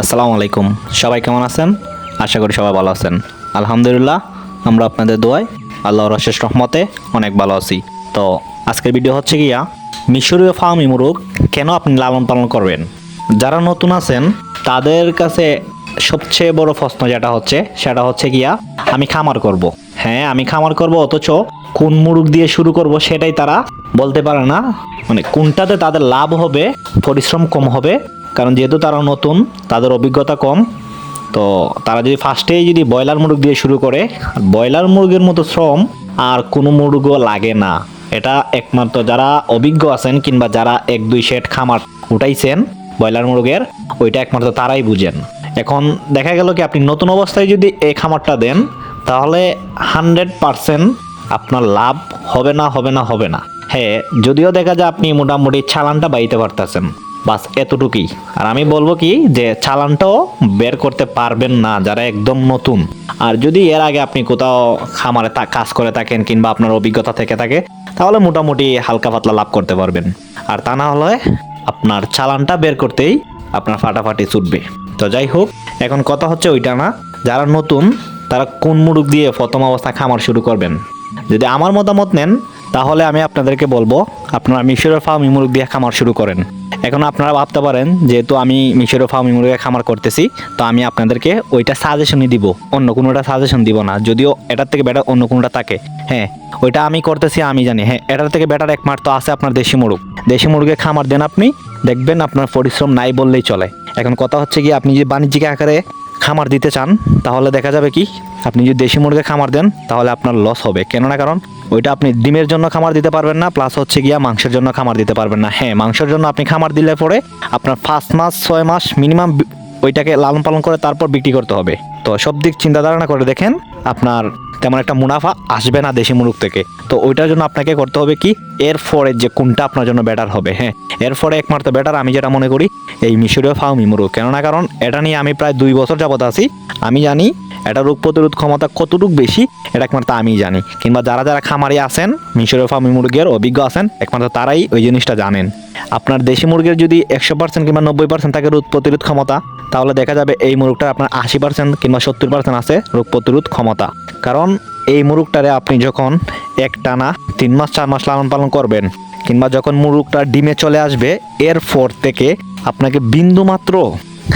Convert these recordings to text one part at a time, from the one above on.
আসসালামু আলাইকুম। সবাই কেমন আছেন? আশা করি সবাই ভালো আছেন। আলহামদুলিল্লাহ, আমরা আপনাদের দোয়ায় আল্লাহর অশেষ রহমতে অনেক ভালো আছি। তো আজকের ভিডিও হচ্ছে গিয়া, মিশরীয় ফার্মি মুরগ কেন আপনি লালন পালন করবেন? যারা নতুন আছেন, তাদের কাছে সবচেয়ে বড় প্রশ্ন যেটা হচ্ছে, সেটা হচ্ছে গিয়া, আমি খামার করব। হ্যাঁ আমি খামার করব, অথচ কোন মুরগ দিয়ে শুরু করব সেটাই তারা বলতে পারে না। মানে কোনটাতে তাদের লাভ হবে, পরিশ্রম কম হবে কারণ যেহেতু তারা নতুন, তাদের অভিজ্ঞতা কম, তো তারা যদি ফার্স্টেই যদি ব্রয়লার মুরগ দিয়ে শুরু করে ব্রয়লার মুরগের মতো শ্রম, আর কোনো মুরগও লাগে না। এটা একমাত্র যারা অভিজ্ঞ আছেন কিংবা যারা এক দুই সেট খামার উঠাইছেন ব্রয়লার মুরগের, ওইটা একমাত্র তারাই বুঝেন। এখন দেখা গেল কি, আপনি নতুন অবস্থায় যদি এই খামারটা দেন, তাহলে হান্ড্রেড পারসেন্ট আপনার লাভ হবে না হবে না হবে না। হ্যাঁ যদিও দেখা যায় আপনি মোটামুটি চালানটা বাইতে পারতেছেন। বাস, এতটুকুই। আর আমি বলব কি যে চালানটাও বের করতে পারবেন না যারা একদম নতুন। আর যদি এর আগে আপনি কোথাও খামারে কাজ করে থাকেন কিংবা আপনার অভিজ্ঞতা থেকে থাকে, তাহলে মোটামুটি হালকা পাতলা লাভ করতে পারবেন। আর তা না হলে আপনার চালানটা বের করতেই আপনার ফাটাফাটি ছুটবে। তো যাই হোক, এখন কথা হচ্ছে ওইটা না, যারা নতুন, তারা কোন মুরগ দিয়ে প্রথম অবস্থা খামার শুরু করবেন? যদি আমার মতামত নেন, তাহলে আমি আপনাদেরকে বলব, আপনারা মিশরের ফার্ম মুরগ দিয়ে খামার শুরু করেন। এখন আপনারা ভাবতে পারেন, যেহেতু আমি মিশরের ফার্মিং মুরগের খামার করতেছি, তো আমি আপনাদেরকে ওইটা সাজেশনই দিব। অন্য কোনোটা সাজেশন দিব না, যদিও এটার থেকে বেটার অন্য কোনোটা থাকে। হ্যাঁ ওইটা আমি করতেছি, আমি জানি। হ্যাঁ এটার থেকে বেটার একমাত্র আছে আপনার দেশি মুরগ। দেশি মুরগি খামার দেন আপনি, দেখবেন আপনার পরিশ্রম নাই বললেই চলে। এখন কথা হচ্ছে কি, আপনি যে বাণিজ্যিক আকারে খামার দিতে চান, তাহলে দেখা যাবে কি, আপনি যদি দেশি মুরগির খামার দেন, তাহলে আপনার লস হবে। কেননা কারণ, ওইটা আপনি ডিমের জন্য খামার দিতে পারবেন না প্লাস হচ্ছে গিয়া মাংসের জন্য খামার দিতে পারবেন না। হ্যাঁ মাংসের জন্য আপনি খামার দিলে পরে আপনার ফার্স্ট মাস, ছয় মাস মিনিমাম ওইটাকে লালন পালন করে তারপর বিক্রি করতে হবে। তো সব দিক চিন্তাধারণা করে দেখেন, আপনার তেমন একটা মুনাফা আসবে না দেশি মুরগ থেকে। তো ওইটার জন্য আপনাকে করতে হবে কি? এর পরে যে কোনটা আপনার জন্য বেটার হবে হ্যাঁ? এরপরে একমাত্র বেটার আমি যেটা মনে করি, এই মিশরীয় ফাউমি মুরগ কেননা কারণ এটা নিয়ে আমি প্রায় দুই বছর যাবত আছি। আমি জানি এটা রোগ প্রতিরোধ ক্ষমতা কতটুকু বেশি, এটা একমাত্র আমি জানি। কিংবা যারা যারা খামারি আছেন, মিশরীয় ফার্মি মুরগের অভিজ্ঞ আছেন, একমাত্র তারাই ওই জিনিসটা জানেন। আপনার দেশি মুরগির যদি একশো পার্সেন্ট কিংবা নব্বই পার্সেন্ট থাকে রোগ প্রতিরোধ ক্ষমতা, তাহলে দেখা যাবে এই মুরগটা আপনার আশি পার্সেন্ট কিংবা সত্তর পার্সেন্ট আছে রোগ প্রতিরোধ ক্ষমতা। কারণ এই মুরগটারে আপনি যখন এক টানা তিন মাস, চার মাস লালন পালন করবেন, কিংবা যখন মুরগটা ডিমে চলে আসবে, এরপর থেকে আপনাকে বিন্দু মাত্র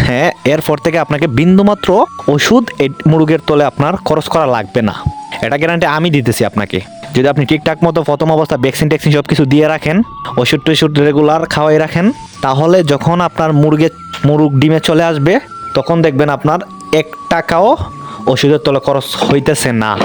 হ্যাঁ এরপর থেকে আপনাকে বিন্দুমাত্র ওষুধ এই মুরগের তলে আপনার খরচ করা লাগবে না। এটা গ্যারান্টি আমি দিতেছি আপনাকে। যদি আপনি ঠিকঠাক মতো প্রথম অবস্থা ভ্যাকসিন ট্যাক্সিন সব কিছু দিয়ে রাখেন, ওষুধ টষুধ রেগুলার খাওয়াই রাখেন, তাহলে যখন আপনার মুরগের মুরগ ডিমে চলে আসবে, তখন দেখবেন আপনার এক টাকাও ওষুধের তলে খরচ হইতেছে না।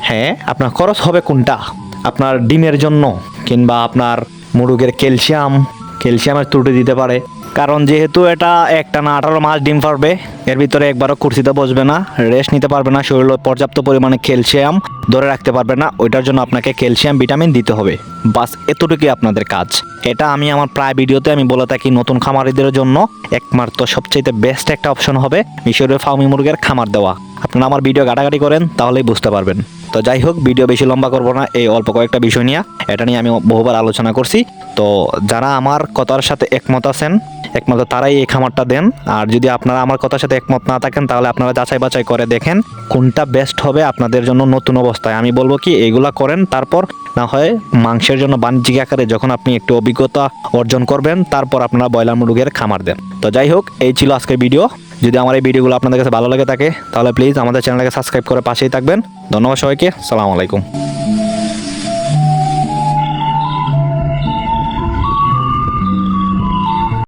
হ্যাঁ আপনার খরচ হবে কোনটা? আপনার ডিমের জন্য, কিংবা আপনার মুরগের ক্যালসিয়াম। ক্যালসিয়ামের ত্রুটি দিতে পারে। কারণ যেহেতু এটা একটা না আঠারো মাস ডিম পারবে, এর ভিতরে একবারও কুর্সিতে বসবে না রেস্ট নিতে পারবে না, শরীরে পর্যাপ্ত পরিমাণে ক্যালসিয়াম ধরে রাখতে পারবে না, ওইটার জন্য আপনাকে ক্যালসিয়াম ভিটামিন দিতে হবে। বাস এতটুকুই আপনাদের কাজ। এটা আমি আমার প্রায় ভিডিওতে আমি বলে থাকি নতুন খামারিদের জন্য। একমাত্র সবচেয়ে বেস্ট একটা অপশন হবে মিশরের ফার্মি মুরগের খামার দেওয়া। আপনারা আমার ভিডিও ঘাটাঘাটি করেন, তাহলেই বুঝতে পারবেন। তো যাই হোক ভিডিও বেশি লম্বা করব না, এই অল্প কয়েকটা বিষয় নিয়ে। এটা নিয়ে আমি বহুবার আলোচনা করছি। তো যারা আমার কথার সাথে একমত আছেন একমাত্র তারাই এই খামারটা দেন। আর যদি আপনারা আমার কথার সাথে একমত না থাকেন, তাহলে আপনারা যাচাই বাছাই করে দেখেন কোনটা বেস্ট হবে আপনাদের জন্য নতুন অবস্থায়। আমি বলব কি, এগুলা করেন, তারপর না হয় মাংসের জন্য বাণিজ্যিক আকারে যখন আপনি একটু অভিজ্ঞতা অর্জন করবেন, তারপর আপনারা ব্রয়লার মুরগের খামার দেন। তো যাই হোক, এই ছিল আজকের ভিডিও। যদি আমার এই ভিডিওগুলো আপনাদের কাছে ভালো লাগে থাকে, তাহলে প্লিজ আমাদের চ্যানেলটাকে সাবস্ক্রাইব করে পাশেই থাকবেন। ধন্যবাদ সবাইকে, সালাম আলাইকুম।